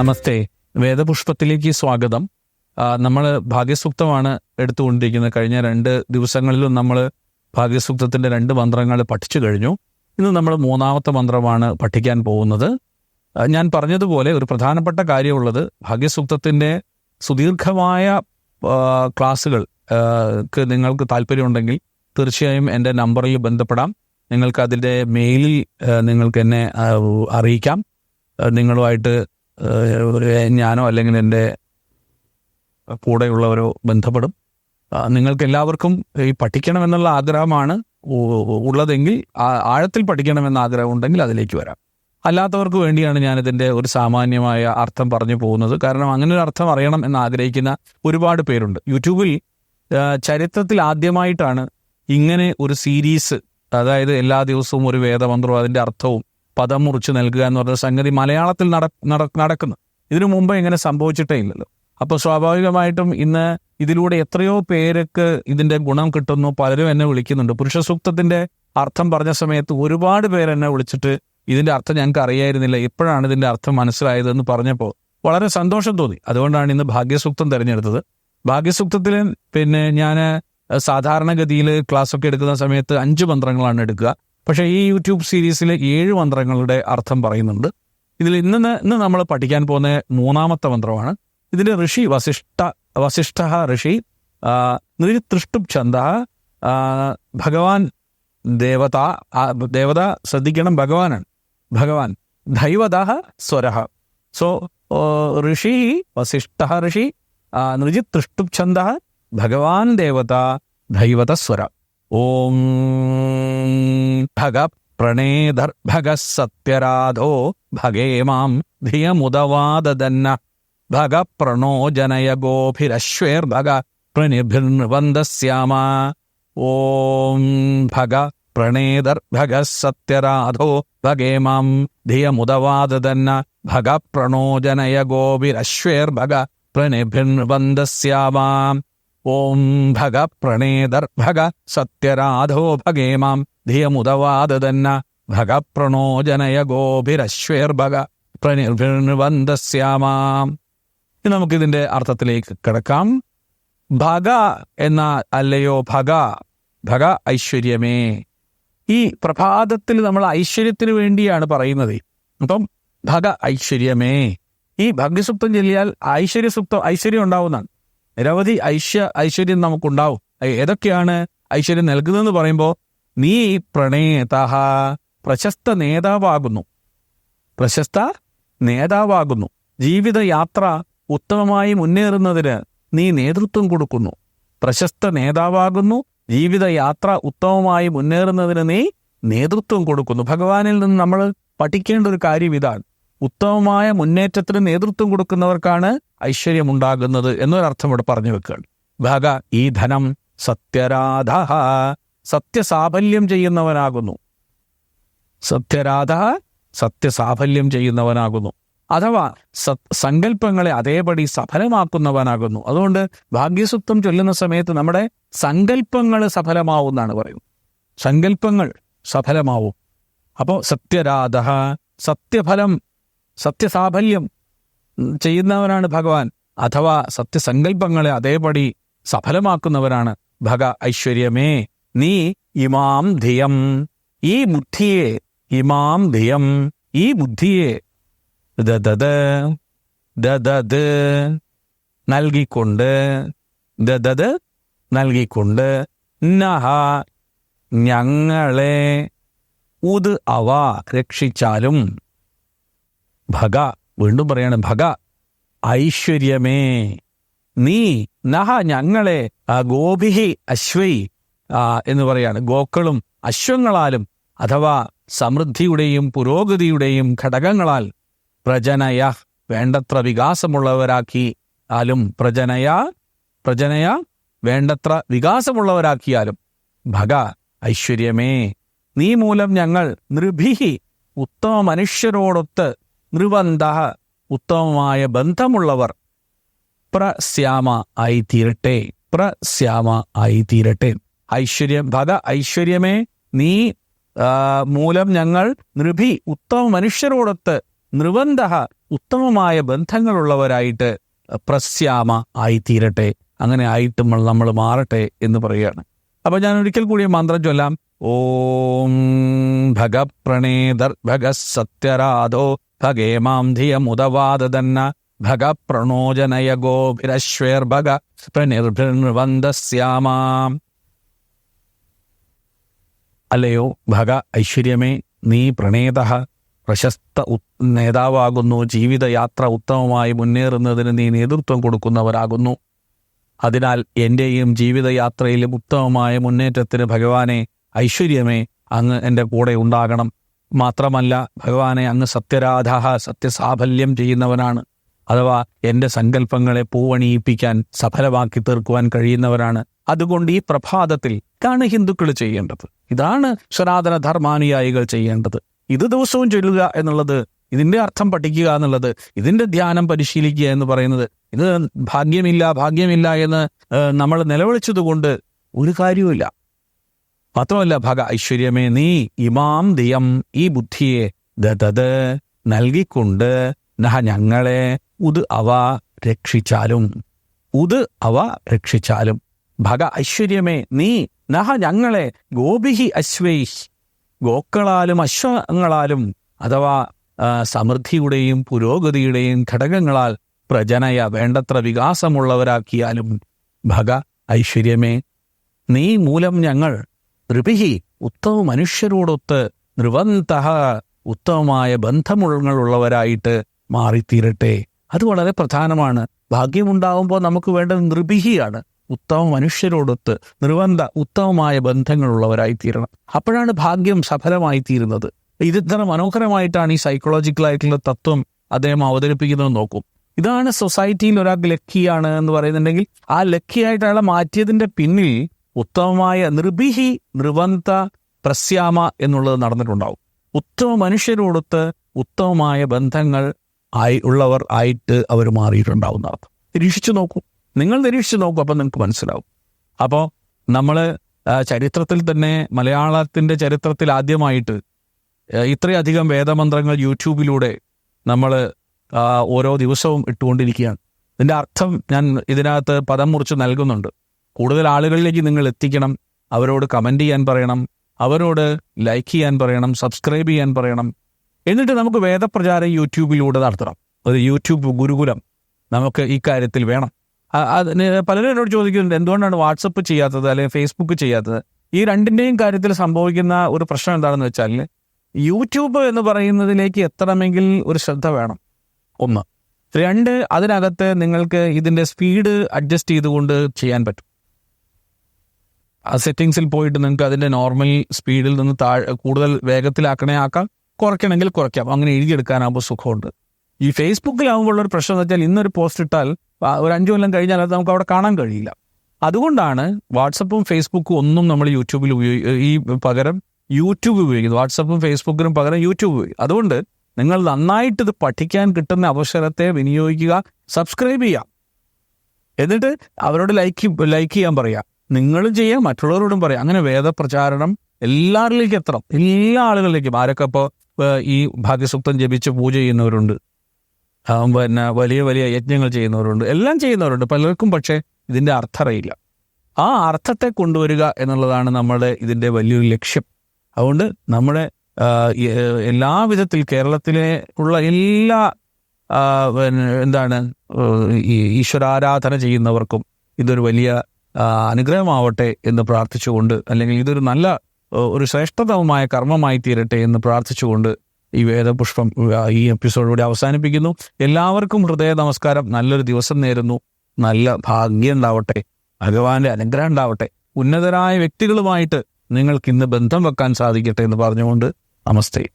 നമസ്തേ. വേദപുഷ്പത്തിലേക്ക് സ്വാഗതം. നമ്മൾ ഭാഗ്യസൂക്തമാണ് എടുത്തുകൊണ്ടിരിക്കുന്നത്. കഴിഞ്ഞ രണ്ട് ദിവസങ്ങളിലും നമ്മൾ ഭാഗ്യസൂക്തത്തിന്റെ രണ്ട് മന്ത്രങ്ങൾ പഠിച്ചു കഴിഞ്ഞു. ഇന്ന് നമ്മൾ മൂന്നാമത്തെ മന്ത്രമാണ് പഠിക്കാൻ പോകുന്നത്. ഞാൻ പറഞ്ഞതുപോലെ ഒരു പ്രധാനപ്പെട്ട കാര്യമുള്ളത് ഭാഗ്യസൂക്തത്തിന്റെ സുദീർഘമായ ക്ലാസ്സുകൾ ക്ക് നിങ്ങൾക്ക് താല്പര്യമുണ്ടെങ്കിൽ തീർച്ചയായും എന്റെ നമ്പറിൽ ബന്ധപ്പെടാം. നിങ്ങൾക്ക് അതിന്റെ മെയിലിൽ നിങ്ങൾക്ക് എന്നെ അറിയിക്കാം. നിങ്ങളുമായിട്ട് ഞാനോ അല്ലെങ്കിൽ എന്റെ കൂടെയുള്ളവരോ ബന്ധപ്പെടും. നിങ്ങൾക്ക് എല്ലാവർക്കും ഈ പഠിക്കണമെന്നുള്ള ആഗ്രഹമാണ് ഉള്ളതെങ്കിൽ ആഴത്തിൽ പഠിക്കണമെന്ന ആഗ്രഹം ഉണ്ടെങ്കിൽ അതിലേക്ക് വരാം. അല്ലാത്തവർക്ക് വേണ്ടിയാണ് ഞാനിതിന്റെ ഒരു സാമാന്യമായ അർത്ഥം പറഞ്ഞു പോകുന്നത്. കാരണം അങ്ങനെ ഒരു അർത്ഥം അറിയണം എന്ന് ആഗ്രഹിക്കുന്ന ഒരുപാട് പേരുണ്ട്. യൂട്യൂബിൽ ചരിത്രത്തിൽ ആദ്യമായിട്ടാണ് ഇങ്ങനെ ഒരു സീരീസ് അതായത് എല്ലാ ദിവസവും ഒരു വേദമന്ത്രവും അതിന്റെ അർത്ഥവും പദം മുറിച്ച് നൽകുക എന്ന് പറഞ്ഞ സംഗതി മലയാളത്തിൽ നട നട- നടക്കുന്നു. ഇതിനു മുമ്പ് ഇങ്ങനെ സംഭവിച്ചിട്ടേ ഇല്ലല്ലോ. അപ്പോൾ സ്വാഭാവികമായിട്ടും ഇന്ന് ഇതിലൂടെ എത്രയോ പേർക്ക് ഇതിന്റെ ഗുണം കിട്ടുന്നു. പലരും എന്നെ വിളിക്കുന്നുണ്ട്. പുരുഷ സൂക്തത്തിന്റെ അർത്ഥം പറഞ്ഞ സമയത്ത് ഒരുപാട് പേര് എന്നെ വിളിച്ചിട്ട് ഇതിന്റെ അർത്ഥം ഞങ്ങൾക്ക് അറിയായിരുന്നില്ല. ഇപ്പോഴാണ് ഇതിന്റെ അർത്ഥം മനസ്സിലായതെന്ന് പറഞ്ഞപ്പോൾ വളരെ സന്തോഷം തോന്നി. അതുകൊണ്ടാണ് ഇന്ന് ഭാഗ്യസൂക്തം തിരഞ്ഞെടുത്തത്. ഭാഗ്യസൂക്തത്തിൽ പിന്നെ ഞാൻ സാധാരണഗതിയിൽ ക്ലാസ് ഒക്കെ എടുക്കുന്ന സമയത്ത് അഞ്ച് മന്ത്രങ്ങളാണ് എടുക്കുക. പക്ഷേ ഈ യൂട്യൂബ് സീരീസിൽ ഏഴ് മന്ത്രങ്ങളുടെ അർത്ഥം പറയുന്നുണ്ട്. ഇതിൽ ഇന്ന് ഇന്ന് നമ്മൾ പഠിക്കാൻ പോകുന്ന മൂന്നാമത്തെ മന്ത്രമാണ്. ഇതിന്റെ ഋഷി വസിഷ്ഠ വസിഷ്ഠ ഋഷി നിരുതൃഷ്ടു ഛന്ദ ഭഗവാൻ ദേവത ദേവത ശ്രദ്ധിക്കണം ഭഗവാനാണ്. ഭഗവാൻ ദൈവത സ്വരഹ സോ ഋഷി വസിഷ്ഠ ഋഷി നൃജിതൃഷ്ടുപ് ഛന്ദ ഭഗവാൻ ദേവത ദൈവത സ്വര. ഓം ഭഗ പ്രണേധർഭഗ സത്യരാധോ ഭഗേമാം ധിയമുദവാദന്ന ഭഗ പ്രണോജനയ ഗോഭിരശ്വേർഭഗ പ്രനിഭിർവന്ദസ്യാമ ഓം ഭഗ പ്രണേദർഭഗ സത്യരാധോ ഭഗേമാം ധിയമുദവാദന്ന ഭഗ പ്രണോജനയ ഗോഭിരശ്വേർഭഗ പ്രനിഭിർവന്ദസ്യാമ ഓം ഭഗ പ്രണേദർഭഗ സത്യരാധോ ഭഗേ മാം. ധിയമുദവാദന്ന ഭഗ പ്രണോജനയ ഗോഭിരശ്വേർഭഗ പ്രനിർവന്ദസ്യാമ ഇനി നമുക്കിതിന്റെ അർത്ഥത്തിലേക്ക് കിടക്കാം. ഭഗ എന്ന അല്ലയോ ഭഗ ഭഗ ഐശ്വര്യമേ. ഈ പ്രഭാതത്തിൽ നമ്മൾ ഐശ്വര്യത്തിന് വേണ്ടിയാണ് പറയുന്നത്. അപ്പം ഭഗ ഐശ്വര്യമേ. ഈ ഭഗ്യസുപ്തം ചൊല്ലിയാൽ ഐശ്വര്യസുപ്തം ഐശ്വര്യം ഉണ്ടാവുന്നതാണ്. നിരവധി ഐശ്വ ഐശ്വര്യം നമുക്കുണ്ടാവും. ഏതൊക്കെയാണ് ഐശ്വര്യം നൽകുന്നതെന്ന് പറയുമ്പോൾ നീ പ്രണേത പ്രശസ്ത നേതാവാകുന്നു. പ്രശസ്ത നേതാവാകുന്നു. ജീവിതയാത്ര ഉത്തമമായി മുന്നേറുന്നതിന് നീ നേതൃത്വം കൊടുക്കുന്നു. പ്രശസ്ത നേതാവാകുന്നു. ജീവിതയാത്ര ഉത്തമമായി മുന്നേറുന്നതിന് നീ നേതൃത്വം കൊടുക്കുന്നു. ഭഗവാനിൽ നിന്ന് നമ്മൾ പഠിക്കേണ്ട ഒരു കാര്യം ഇതാണ്. ഉത്തമമായ മുന്നേറ്റത്തിന് നേതൃത്വം കൊടുക്കുന്നവർക്കാണ് ഐശ്വര്യമുണ്ടാകുന്നത് എന്നൊരർത്ഥം ഇവിടെ പറഞ്ഞു വെക്കുകയാണ്. ഭാഗ ഈ ധനം സത്യരാധ സത്യസാഫല്യം ചെയ്യുന്നവനാകുന്നു. സത്യരാധ സത്യസാഫല്യം ചെയ്യുന്നവനാകുന്നു. അഥവാ സങ്കല്പങ്ങളെ അതേപടി സഫലമാക്കുന്നവനാകുന്നു. അതുകൊണ്ട് ഭാഗ്യസുക്തം ചൊല്ലുന്ന സമയത്ത് നമ്മുടെ സങ്കല്പങ്ങൾ സഫലമാവുന്നാണ് പറയുന്നത്. സങ്കല്പങ്ങൾ സഫലമാവും. അപ്പോൾ സത്യരാധ സത്യഫലം സത്യസാഫല്യം ചെയ്യുന്നവനാണ് ഭഗവാൻ അഥവാ സത്യസങ്കല്പങ്ങളെ അതേപടി സഫലമാക്കുന്നവനാണ് ഭഗ ഐശ്വര്യമേ. നീ ഇമാം ധിയം. ഈ ബുദ്ധിയെ ഇമാം ധിയം. ഈ ബുദ്ധിയെ ദദത് ദദത് നൽകിക്കൊണ്ട് ദദത് നൽകിക്കൊണ്ട് നഹ ഞങ്ങളെ ഉത് അവ രക്ഷിച്ചാലും ഭഗ വീണ്ടും പറയാണ് ഭഗ ഐശ്വര്യമേ നീ നഹ ഞങ്ങളെ ഗോപിഹി അശ്വൈ എന്ന് പറയാണ്. ഗോക്കളും അശ്വങ്ങളാലും അഥവാ സമൃദ്ധിയുടെയും പുരോഗതിയുടെയും ഘടകങ്ങളാൽ പ്രജനയ വേണ്ടത്ര വികാസമുള്ളവരാക്കി ആലും പ്രജനയ പ്രജനയ വേണ്ടത്ര വികാസമുള്ളവരാക്കിയാലും ഭഗ ഐശ്വര്യമേ നീ മൂലം ഞങ്ങൾ നൃഭിഹി ഉത്തമ മനുഷ്യരോടൊത്ത് നൃവന്ത ഉത്തമമായ ബന്ധമുള്ളവർ പ്രശ്യാമ ആയി തീരട്ടെ പ്രശ്യാമ ആയി തീരട്ടെ ഐശ്വര്യം ഭദ ഐശ്വര്യമേ നീ മൂലം ഞങ്ങൾ നൃഭി ഉത്തമ മനുഷ്യരോടൊത്ത് നിർബന്ധ ഉത്തമമായ ബന്ധങ്ങളുള്ളവരായിട്ട് പ്രസ്യാമ ആയിത്തീരട്ടെ. അങ്ങനെ ആയിട്ട് നമ്മൾ മാറട്ടെ എന്ന് പറയുകയാണ്. അപ്പൊ ഞാൻ ഒരിക്കൽ കൂടി മന്ത്രം ചൊല്ലാം. ഓം ഭഗപ്രണേതർ ഭഗ സത്യരാധോ ഭഗേമാം ധിയമുദവാദന്ന ഭഗ പ്രണോജനയ ഗോഭിരശ്വേർ ഭഗ പ്രനിർഭിർവന്ദസ്യാമാം അല്ലയോ ഭഗ ഐശ്വര്യമേ നീ പ്രണേത। പ്രശസ്ത നേതാവാകുന്നു. ജീവിതയാത്ര ഉത്തമമായി മുന്നേറുന്നതിന് നീ നേതൃത്വം കൊടുക്കുന്നവരാകുന്നു. അതിനാൽ എന്റെയും ജീവിതയാത്രയിലും ഉത്തമമായ മുന്നേറ്റത്തിന് ഭഗവാനെ ഐശ്വര്യമേ അങ്ങ് എന്റെ കൂടെ ഉണ്ടാകണം. മാത്രമല്ല ഭഗവാനെ അങ്ങ് സത്യരാധ സത്യസാഫല്യം ചെയ്യുന്നവനാണ്. അഥവാ എന്റെ സങ്കല്പങ്ങളെ പൂവണിയിപ്പിക്കാൻ സഫലമാക്കി തീർക്കുവാൻ കഴിയുന്നവരാണ്. അതുകൊണ്ട് ഈ പ്രഭാതത്തിൽ ഇതാണ് ഹിന്ദുക്കൾ ചെയ്യേണ്ടത്. ഇതാണ് സനാതന ധർമാനുയായികൾ ചെയ്യേണ്ടത്. ഇത് ദിവസവും ചൊല്ലുക എന്നുള്ളത് ഇതിന്റെ അർത്ഥം പഠിക്കുക എന്നുള്ളത് ഇതിന്റെ ധ്യാനം പരിശീലിക്കുക എന്ന് പറയുന്നത് ഇത് ഭാഗ്യമില്ല ഭാഗ്യമില്ല എന്ന് നമ്മൾ നിലവിളിച്ചതുകൊണ്ട് ഒരു കാര്യവുമില്ല. മാത്രമല്ല ഭഗ ഐശ്വര്യമേ നീ ഇമാം ദിയം ഈ ബുദ്ധിയെ ദതത് നൽകിക്കൊണ്ട് നഹ ഞങ്ങളെ ഉത് അവ രക്ഷിച്ചാലും ഉത് അവ രക്ഷിച്ചാലും. ഭഗ ഐശ്വര്യമേ നീ നഹ ഞങ്ങളെ ഗോപിഹി അശ്വൈ ഗോക്കളാലും അശ്വങ്ങളാലും അഥവാ സമൃദ്ധിയുടെയും പുരോഗതിയുടെയും ഘടകങ്ങളാൽ പ്രജനയ വേണ്ടത്ര വികാസമുള്ളവരാക്കിയാലും ഭഗ ഐശ്വര്യമേ നീ മൂലം ഞങ്ങൾ നൃപിഹി ഉത്തമ മനുഷ്യരോടൊത്ത് നൃവന്ത ഉത്തമമായ ബന്ധമുള്ളവരായിട്ട് മാറിത്തീരട്ടെ. അത് വളരെ പ്രധാനമാണ്. ഭാഗ്യമുണ്ടാവുമ്പോൾ നമുക്ക് വേണ്ടത് നൃപിഹിയാണ് ഉത്തമ മനുഷ്യരോടൊത്ത് നിർബന്ധ ഉത്തമമായ ബന്ധങ്ങളുള്ളവരായി തീരണം അപ്പോഴാണ് ഭാഗ്യം സഫലമായി തീരുന്നത് ഇത് ഇത്ര മനോഹരമായിട്ടാണ് ഈ സൈക്കോളജിക്കലായിട്ടുള്ള തത്വം അദ്ദേഹം അവതരിപ്പിക്കുന്നത് നോക്കും. ഇതാണ് സൊസൈറ്റിയിൽ ഒരാൾക്ക് ലക്കിയാണ് എന്ന് പറയുന്നുണ്ടെങ്കിൽ ആ ലക്കിയായിട്ട് അയാളെ മാറ്റിയതിന്റെ പിന്നിൽ ഉത്തമമായ നിർബിഹി നിർബന്ധ പ്രസ്യാമ എന്നുള്ളത് നടന്നിട്ടുണ്ടാവും. ഉത്തമ മനുഷ്യരോടൊത്ത് ഉത്തമമായ ബന്ധങ്ങൾ ആയി ഉള്ളവർ ആയിട്ട് അവർ മാറിയിട്ടുണ്ടാവും നടത്തും നിരീക്ഷിച്ചു നോക്കൂ. നിങ്ങൾ നിരീക്ഷിച്ചു നോക്കൂ അപ്പം നിങ്ങൾക്ക് മനസ്സിലാവും. അപ്പോൾ നമ്മൾ ചരിത്രത്തിൽ തന്നെ മലയാളത്തിന്റെ ചരിത്രത്തിൽ ആദ്യമായിട്ട് ഇത്രയധികം വേദമന്ത്രങ്ങൾ യൂട്യൂബിലൂടെ നമ്മൾ ഓരോ ദിവസവും ഇട്ടുകൊണ്ടിരിക്കുകയാണ്. ഇതിന്റെ അർത്ഥം ഞാൻ ഇതിനകത്ത് പദം മുറിച്ച് നൽകുന്നുണ്ട്. കൂടുതൽ ആളുകളിലേക്ക് നിങ്ങൾ എത്തിക്കണം. അവരോട് കമന്റ് ചെയ്യാൻ പറയണം. അവരോട് ലൈക്ക് ചെയ്യാൻ പറയണം. സബ്സ്ക്രൈബ് ചെയ്യാൻ പറയണം. എന്നിട്ട് നമുക്ക് വേദപ്രചാരം യൂട്യൂബിലൂടെ നടത്തണം. ഒരു യൂട്യൂബ് ഗുരുകുലം നമുക്ക് ഈ കാര്യത്തിൽ വേണം. അതിന് പലരും എന്നോട് ചോദിക്കുന്നുണ്ട് എന്തുകൊണ്ടാണ് വാട്സപ്പ് ചെയ്യാത്തത് അല്ലെങ്കിൽ ഫേസ്ബുക്ക് ചെയ്യാത്തത്? ഈ രണ്ടിന്റെയും കാര്യത്തിൽ സംഭവിക്കുന്ന ഒരു പ്രശ്നം എന്താണെന്ന് വെച്ചാൽ യൂട്യൂബ് എന്ന് പറയുന്നതിലേക്ക് എത്തണമെങ്കിൽ ഒരു ശ്രദ്ധ വേണം. ഒന്ന്. രണ്ട് അതിനകത്ത് നിങ്ങൾക്ക് ഇതിന്റെ സ്പീഡ് അഡ്ജസ്റ്റ് ചെയ്തുകൊണ്ട് ചെയ്യാൻ പറ്റും. ആ സെറ്റിങ്സിൽ പോയിട്ട് നിങ്ങൾക്ക് അതിന്റെ നോർമൽ സ്പീഡിൽ നിന്ന് താഴെ കൂടുതൽ വേഗത്തിലാക്കണേ ആക്കാം. കുറയ്ക്കണമെങ്കിൽ കുറയ്ക്കാം. അങ്ങനെ എഴുതിയെടുക്കാനാകുമ്പോൾ സുഖമുണ്ട്. ഈ ഫേസ്ബുക്കിലാകുമ്പോൾ ഒരു പ്രശ്നം എന്ന് വെച്ചാൽ ഇന്നൊരു പോസ്റ്റ് ഇട്ടാൽ ഒരു അഞ്ചു കൊല്ലം കഴിഞ്ഞാൽ അത് നമുക്ക് അവിടെ കാണാൻ കഴിയില്ല. അതുകൊണ്ടാണ് വാട്സപ്പും ഫേസ്ബുക്കും ഒന്നും നമ്മൾ യൂട്യൂബിൽ ഉപയോഗി ഈ പകരം യൂട്യൂബ് ഉപയോഗിക്കുന്നത് വാട്സപ്പും ഫേസ്ബുക്കിനും പകരം യൂട്യൂബ് ഉപയോഗിക്കും അതുകൊണ്ട് നിങ്ങൾ നന്നായിട്ട് ഇത് പഠിക്കാൻ കിട്ടുന്ന അവസരത്തെ വിനിയോഗിക്കുക സബ്സ്ക്രൈബ് ചെയ്യാം എന്നിട്ട് അവരോട് ലൈക്ക് ലൈക്ക് ചെയ്യാൻ പറയാം നിങ്ങളും ചെയ്യാം മറ്റുള്ളവരോടും പറയാം. അങ്ങനെ വേദപ്രചാരണം എല്ലാവരിലേക്കും എത്തണം. എല്ലാ ആളുകളിലേക്കും. ആരൊക്കെ ഇപ്പോൾ ഈ ഭാഗ്യസൂക്തം ജപിച്ച് പൂജ ചെയ്യുന്നവരുണ്ട്. പിന്നെ വലിയ വലിയ യജ്ഞങ്ങൾ ചെയ്യുന്നവരുണ്ട്. എല്ലാം ചെയ്യുന്നവരുണ്ട്. പലർക്കും പക്ഷേ ഇതിന്റെ അർത്ഥം അറിയില്ല ആ അർത്ഥത്തെ കൊണ്ടുവരിക എന്നുള്ളതാണ് നമ്മുടെ ഇതിന്റെ വലിയൊരു ലക്ഷ്യം. അതുകൊണ്ട് നമ്മുടെ എല്ലാ വിധത്തിൽ കേരളത്തിലെ ഉള്ള എല്ലാ എന്താണ് ഈശ്വരാരാധന ചെയ്യുന്നവർക്കും ഇതൊരു വലിയ അനുഗ്രഹമാവട്ടെ എന്ന് പ്രാർത്ഥിച്ചുകൊണ്ട് അല്ലെങ്കിൽ ഇതൊരു നല്ല ഒരു ശ്രേഷ്ഠതവുമായ കർമ്മമായി തീരട്ടെ എന്ന് പ്രാർത്ഥിച്ചുകൊണ്ട് ഈ വേദപുഷ്പം ഈ എപ്പിസോഡിലൂടെ അവസാനിപ്പിക്കുന്നു. എല്ലാവർക്കും ഹൃദയ നമസ്കാരം. നല്ലൊരു ദിവസം നേരുന്നു. നല്ല ഭാഗ്യം ഉണ്ടാവട്ടെ. ഭഗവാന്റെ അനുഗ്രഹം ഉണ്ടാവട്ടെ. ഉന്നതരായ വ്യക്തികളുമായിട്ട് നിങ്ങൾക്ക് ഇന്ന് ബന്ധം വെക്കാൻ സാധിക്കട്ടെ എന്ന് പറഞ്ഞുകൊണ്ട് നമസ്തേ.